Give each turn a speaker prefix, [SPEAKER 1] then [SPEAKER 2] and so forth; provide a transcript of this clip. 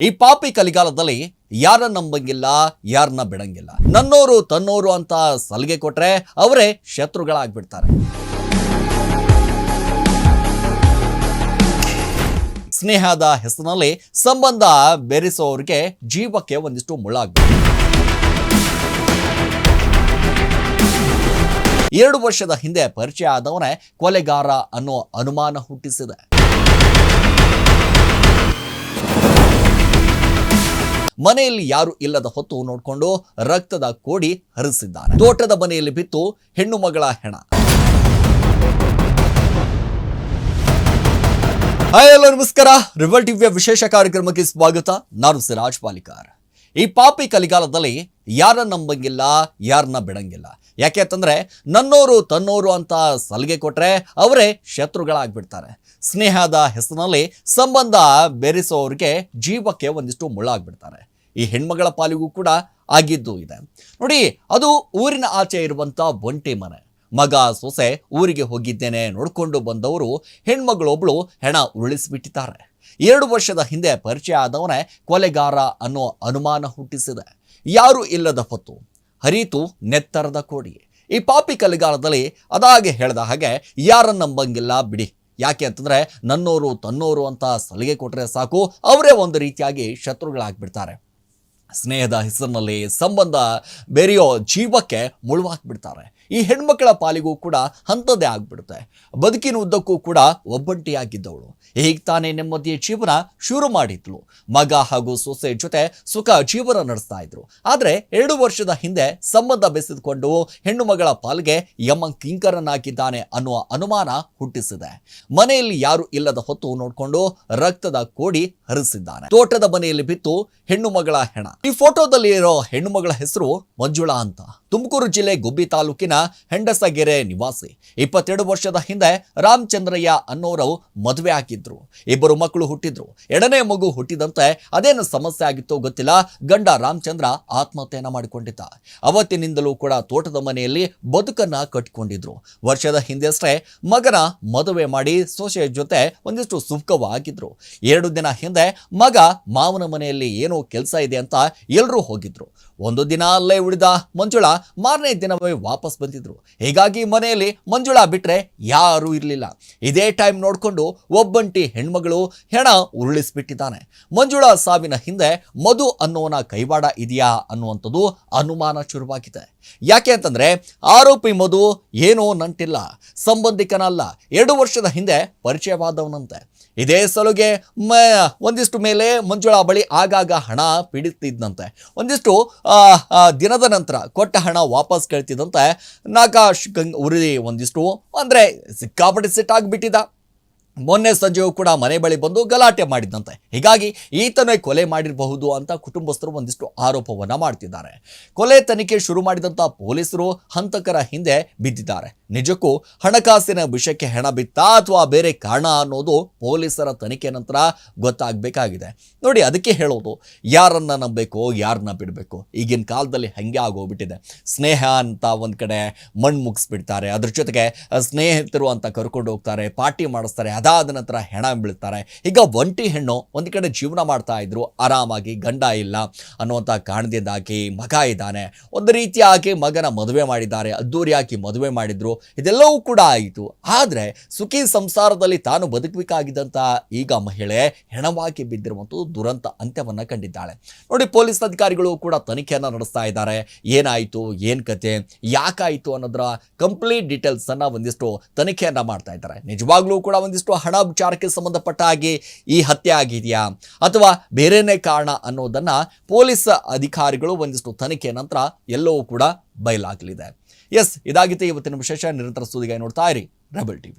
[SPEAKER 1] ಈ ಪಾಪಿ ಕಲಿಗಾಲದಲ್ಲಿ ಯಾರ ನಂಬಂಗಿಲ್ಲ, ಯಾರನ್ನ ಬಿಡಂಗಿಲ್ಲ. ನನ್ನೋರು, ತನ್ನೋರು ಅಂತ ಸಲಿಗೆ ಕೊಟ್ರೆ ಅವರೇ ಶತ್ರುಗಳಾಗ್ಬಿಡ್ತಾರೆ. ಸ್ನೇಹದ ಹೆಸರಿನಲ್ಲಿ ಸಂಬಂಧ ಬೆರೆಸೋರಿಗೆ ಜೀವಕ್ಕೆ ಒಂದಿಷ್ಟು ಮುಳ್ಳಾಗ್ಬೇಕು ಎರಡು ವರ್ಷದ ಹಿಂದೆ ಪರಿಚಯ ಆದವನೇ ಕೊಲೆಗಾರ ಅನ್ನೋ ಅನುಮಾನ ಹುಟ್ಟಿಸಿದೆ. ಮನೆಯಲ್ಲಿ ಯಾರು ಇಲ್ಲದ ಹೊತ್ತು ನೋಡಿಕೊಂಡು ರಕ್ತದ ಕೋಡಿ ಹರಿಸಿದ್ದಾನೆ ತೋಟದ ಮನೆಯಲ್ಲಿ ಬಿತ್ತು ಹೆಣ್ಣು ಮಗಳ ಹೆಣ. ಹಾಯ್ ಎಲ್ಲ ನಮಸ್ಕಾರ. ರಿವಲ್ ಟಿವಿಯ ವಿಶೇಷ ಕಾರ್ಯಕ್ರಮಕ್ಕೆ ಸ್ವಾಗತ. ನಾನು ಸಿರಾಜ್ ಪಾಲಿಕಾರ್ ಈ ಪಾಪಿ ಕಲಿಗಾಲದಲ್ಲಿ ಯಾರ ನಂಬಂಗಿಲ್ಲ, ಯಾರನ್ನ ಬಿಡಂಗಿಲ್ಲ. ಯಾಕೆ ಅಂತಂದ್ರೆ ನನ್ನೋರು ತನ್ನೋರು ಅಂತ ಸಲಿಗೆ ಕೊಟ್ರೆ ಅವರೇ ಶತ್ರುಗಳಾಗ್ಬಿಡ್ತಾರೆ. ಸ್ನೇಹದ ಹೆಸರಿನಲ್ಲಿ ಸಂಬಂಧ ಬೆರೆಸೋರಿಗೆ ಜೀವಕ್ಕೆ ಒಂದಿಷ್ಟು ಮುಳ್ಳಾಗ್ಬಿಡ್ತಾರೆ. ಈ ಹೆಣ್ಮಗಳ ಪಾಲಿಗೂ ಕೂಡ ಆಗಿದ್ದು ಇದೆ. ನೋಡಿ, ಅದು ಊರಿನ ಆಚೆ ಇರುವಂತ ಒಂಟಿ ಮನೆ. ಮಗ ಸೊಸೆ ಊರಿಗೆ ಹೋಗಿದ್ದೇನೆ ನೋಡ್ಕೊಂಡು ಬಂದವರು ಹೆಣ್ಮಗಳೊಬ್ಳು ಹೆಣ ಉರುಳಿಸಿಬಿಟ್ಟಿದ್ದಾರೆ. ಎರಡು ವರ್ಷದ ಹಿಂದೆ ಪರಿಚಯ ಆದವನೇ ಕೊಲೆಗಾರ ಅನ್ನೋ ಅನುಮಾನ ಹುಟ್ಟಿಸಿದೆ. ಯಾರು ಇಲ್ಲದ ಹೊತ್ತು ಹರಿತು ನೆತ್ತರದ ಕೋಡಿ. ಈ ಪಾಪಿ ಕಲಿಗಾಲದಲ್ಲಿ ಅದಾಗೆ ಹೇಳಿದ ಹಾಗೆ ಯಾರನ್ನ ನಂಬಂಗಿಲ್ಲ ಬಿಡಿ. ಯಾಕೆ ಅಂತಂದರೆ ನನ್ನೋರು ತನ್ನೋರು ಅಂತ ಸಲಿಗೆ ಕೊಟ್ಟರೆ ಸಾಕು, ಅವರೇ ಒಂದು ರೀತಿಯಾಗಿ ಶತ್ರುಗಳಾಗ್ಬಿಡ್ತಾರೆ. ಸ್ನೇಹದ ಹೆಸರಿನಲ್ಲಿ ಸಂಬಂಧ ಬೆರೆಯೋ ಜೀವಕ್ಕೆ ಮುಳುವಾಕ್ಬಿಡ್ತಾರೆ. ಈ ಹೆಣ್ಮಕ್ಕಳ ಪಾಲಿಗೂ ಕೂಡ ಅಂಥದ್ದೇ ಆಗ್ಬಿಡುತ್ತೆ. ಬದುಕಿನ ಉದ್ದಕ್ಕೂ ಕೂಡ ಒಬ್ಬಂಟಿಯಾಗಿದ್ದವಳು. ಹೀಗೆ ತಾನೇ ನೆಮ್ಮದಿಯ ಜೀವನ ಶುರು ಮಾಡಿದ್ಲು. ಮಗ ಹಾಗೂ ಸೊಸೆ ಜೊತೆ ಸುಖ ಜೀವನ ನಡೆಸ್ತಾ ಇದ್ರು. ಆದರೆ ಎರಡು ವರ್ಷದ ಹಿಂದೆ ಸಂಬಂಧ ಬೆಸೆದುಕೊಂಡು ಹೆಣ್ಣು ಮಗಳ ಪಾಲ್ಗೆ ಯಮ ಕಿಂಕರನಾಗಿದ್ದಾನೆ ಅನ್ನುವ ಅನುಮಾನ ಹುಟ್ಟಿಸಿದೆ. ಮನೆಯಲ್ಲಿ ಯಾರು ಇಲ್ಲದ ಹೊತ್ತು ನೋಡಿಕೊಂಡು ರಕ್ತದ ಕೋಡಿ ಹರಿಸಿದ್ದಾನೆ. ತೋಟದ ಮನೆಯಲ್ಲಿ ಬಿತ್ತು ಹೆಣ್ಣು ಮಗಳ ಹೆಣ. ಈ ಫೋಟೋದಲ್ಲಿ ಇರೋ ಹೆಣ್ಣು ಹೆಸರು ಮಂಜುಳಾ ಅಂತ. ತುಮಕೂರು ಜಿಲ್ಲೆ ಗುಬ್ಬಿ ತಾಲೂಕಿನ ಹೆಂಡಸಗೆರೆ ನಿವಾಸಿ. ಇಪ್ಪತ್ತೆರಡು ವರ್ಷದ ಹಿಂದೆ ರಾಮಚಂದ್ರಯ್ಯ ಅನ್ನೋರು ಮದುವೆ ಆಗಿದ್ರು. ಇಬ್ಬರು ಮಕ್ಕಳು ಹುಟ್ಟಿದ್ರು. ಎರಡನೇ ಮಗು ಹುಟ್ಟಿದಂತೆ ಅದೇನು ಸಮಸ್ಯೆ ಆಗಿತ್ತೋ ಗೊತ್ತಿಲ್ಲ. ಗಂಡ ರಾಮಚಂದ್ರ ಆತ್ಮಹತ್ಯೆಯನ್ನ ಮಾಡಿಕೊಂಡಿದ್ದ. ಅವತ್ತಿನಿಂದಲೂ ಕೂಡ ತೋಟದ ಮನೆಯಲ್ಲಿ ಬದುಕನ್ನ ಕಟ್ಟಿಕೊಂಡಿದ್ರು ವರ್ಷದ ಹಿಂದೆಷ್ಟೇ ಮಗನ ಮದುವೆ ಮಾಡಿ ಸೊಸೆಯ ಜೊತೆ ಒಂದಿಷ್ಟು ಸುಖವಾಗಿದ್ರು. ಎರಡು ದಿನ ಹಿಂದೆ ಮಗ ಮಾವನ ಮನೆಯಲ್ಲಿ ಏನೋ ಕೆಲಸ ಇದೆ ಅಂತ ಎಲ್ಲರೂ ಹೋಗಿದ್ರು. ಒಂದು ದಿನ ಅಲ್ಲೇ ಉಳಿದ ಮಂಜುಳಾ ಮಾರನೇ ದಿನವೇ ವಾಪಸ್ ಬಂದಿದ್ರು. ಹೀಗಾಗಿ ಮನೆಯಲ್ಲಿ ಮಂಜುಳಾ ಬಿಟ್ಟರೆ ಯಾರೂ ಇರಲಿಲ್ಲ. ಇದೇ ಟೈಮ್ ನೋಡಿಕೊಂಡು ಒಬ್ಬಂಟಿ ಹೆಣ್ಮಗಳು ಹೆಣ ಉರುಳಿಸ್ಬಿಟ್ಟಿದ್ದಾನೆ. ಮಂಜುಳಾ ಸಾವಿನ ಹಿಂದೆ ಮಧು ಅನ್ನೋನ ಕೈವಾಡ ಇದೆಯಾ ಅನ್ನುವಂಥದ್ದು ಅನುಮಾನ ಶುರುವಾಗಿದೆ. ಯಾಕೆ ಅಂತಂದರೆ ಆರೋಪಿ ಮಧು ಏನೋ ನಂಟಿಲ್ಲ, ಸಂಬಂಧಿಕನಲ್ಲ, ಎರಡು ವರ್ಷದ ಹಿಂದೆ ಪರಿಚಯವಾದವನಂತೆ. ಇದೇ ಸಲುಗೆ ಮ, ಒಂದಿಷ್ಟು ಮೇಲೆ ಮಂಜುಳಾ ಬಳಿ ಆಗಾಗ ಹಣ ಪೀಡಿತಿದ್ದಂತೆ ಒಂದಿಷ್ಟು ದಿನದ ನಂತರ ಕೊಟ್ಟ ಹಣ ವಾಪಸ್ ಕೇಳ್ತಿದ್ದಂತೆ ನಾಕಾಶ್ ಗಂಗ್ ಉರಿ ಒಂದಿಷ್ಟು. ಅಂದರೆ ಸಿಕ್ಕಾಪಟ್ಟೆ ಸಿಟ್ಟಾಗ್ಬಿಟ್ಟಿದ್ದ ಮೊನ್ನೆ ಸಂಜೆಯೂ ಕೂಡ ಮನೆ ಬಳಿ ಬಂದು ಗಲಾಟೆ ಮಾಡಿದ್ದಂತೆ ಹೀಗಾಗಿ ಈತನೇ ಕೊಲೆ ಮಾಡಿರಬಹುದು ಅಂತ ಕುಟುಂಬಸ್ಥರು ಒಂದಿಷ್ಟು ಆರೋಪವನ್ನು ಮಾಡ್ತಿದ್ದಾರೆ. ಕೊಲೆ ತನಿಖೆ ಶುರು ಮಾಡಿದಂಥ ಪೊಲೀಸರು ಹಂತಕರ ಹಿಂದೆ ಬಿದ್ದಿದ್ದಾರೆ. ನಿಜಕ್ಕೂ ಹಣಕಾಸಿನ ವಿಷಯಕ್ಕೆ ಹೆಣ ಬಿತ್ತಾ ಅಥವಾ ಬೇರೆ ಕಾರಣ ಅನ್ನೋದು ಪೊಲೀಸರ ತನಿಖೆ ನಂತರ ಗೊತ್ತಾಗಬೇಕಾಗಿದೆ. ನೋಡಿ, ಅದಕ್ಕೆ ಹೇಳೋದು, ಯಾರನ್ನ ನಂಬಬೇಕು, ಯಾರನ್ನ ಬಿಡಬೇಕು? ಈಗಿನ ಕಾಲದಲ್ಲಿ ಹಂಗೆ ಆಗೋಗ್ಬಿಟ್ಟಿದೆ. ಸ್ನೇಹ ಅಂತ ಒಂದು ಕಡೆ ಮಣ್ಣು ಮುಗಿಸ್ಬಿಡ್ತಾರೆ. ಅದ್ರ ಜೊತೆಗೆ ಸ್ನೇಹಿತರು ಅಂತ ಕರ್ಕೊಂಡು ಹೋಗ್ತಾರೆ, ಪಾರ್ಟಿ ಮಾಡಿಸ್ತಾರೆ. ಅದಾದ ನಂತರ ಹೆಣ ಬೀಳ್ತಾರೆ. ಈಗ ಒಂಟಿ ಹೆಣ್ಣು ಒಂದು ಕಡೆ ಜೀವನ ಮಾಡ್ತಾ ಇದ್ರು, ಆರಾಮಾಗಿ ಗಂಡ ಇಲ್ಲ ಅನ್ನುವಂಥ ಕಾರಣದಿಂದಾಗಿ ಮಗ ಇದ್ದಾನೆ. ಒಂದು ಆಕೆ ಮಗನ ಮದುವೆ ಮಾಡಿದ್ದಾರೆ, ಅದ್ದೂರಿಯಾಗಿ ಮದುವೆ ಮಾಡಿದ್ರು, ಇದೆಲ್ಲವೂ ಕೂಡ ಆಯಿತು. ಆದರೆ ಸುಖಿ ಸಂಸಾರದಲ್ಲಿ ತಾನು ಬದುಕಬೇಕಾಗಿದ್ದಂಥ ಈಗ ಮಹಿಳೆ ಹೆಣವಾಗಿ ಬಿದ್ದಿರುವಂಥ ದುರಂತ ಅಂತ್ಯವನ್ನ ಕಂಡಿದ್ದಾಳೆ. ನೋಡಿ, ಪೊಲೀಸ್ ಅಧಿಕಾರಿಗಳು ಕೂಡ ತನಿಖೆಯನ್ನು ನಡೆಸ್ತಾ ಇದ್ದಾರೆ. ಏನಾಯಿತು, ಏನು ಕತೆ, ಯಾಕಾಯಿತು ಅನ್ನೋದರ ಕಂಪ್ಲೀಟ್ ಡೀಟೇಲ್ಸನ್ನು ಒಂದಿಷ್ಟು ತನಿಖೆಯನ್ನು ಮಾಡ್ತಾ ಇದ್ದಾರೆ. ನಿಜವಾಗ್ಲೂ ಕೂಡ ಒಂದಿಷ್ಟು ಹಣ ವಿಚಾರಕ್ಕೆ ಸಂಬಂಧಪಟ್ಟ ಹಾಗೆ ಈ ಹತ್ಯೆ ಆಗಿದೆಯಾ? ಅಥವಾ ಬೇರೆನೇ ಕಾರಣ ಅನ್ನೋದನ್ನ ಪೊಲೀಸ್ ಅಧಿಕಾರಿಗಳು ಒಂದಿಷ್ಟು ತನಿಖೆ ನಂತರ ಎಲ್ಲವೂ ಕೂಡ ಬಯಲಾಗಲಿದೆ. ಎಸ್, ಇದಾಗಿತ್ತು ಇವತ್ತಿನ ವಿಶೇಷ ನಿರಂತರ ಸುದ್ದಿಗಾಗಿ ನೋಡ್ತಾ ಇರಿ. Rebel TV.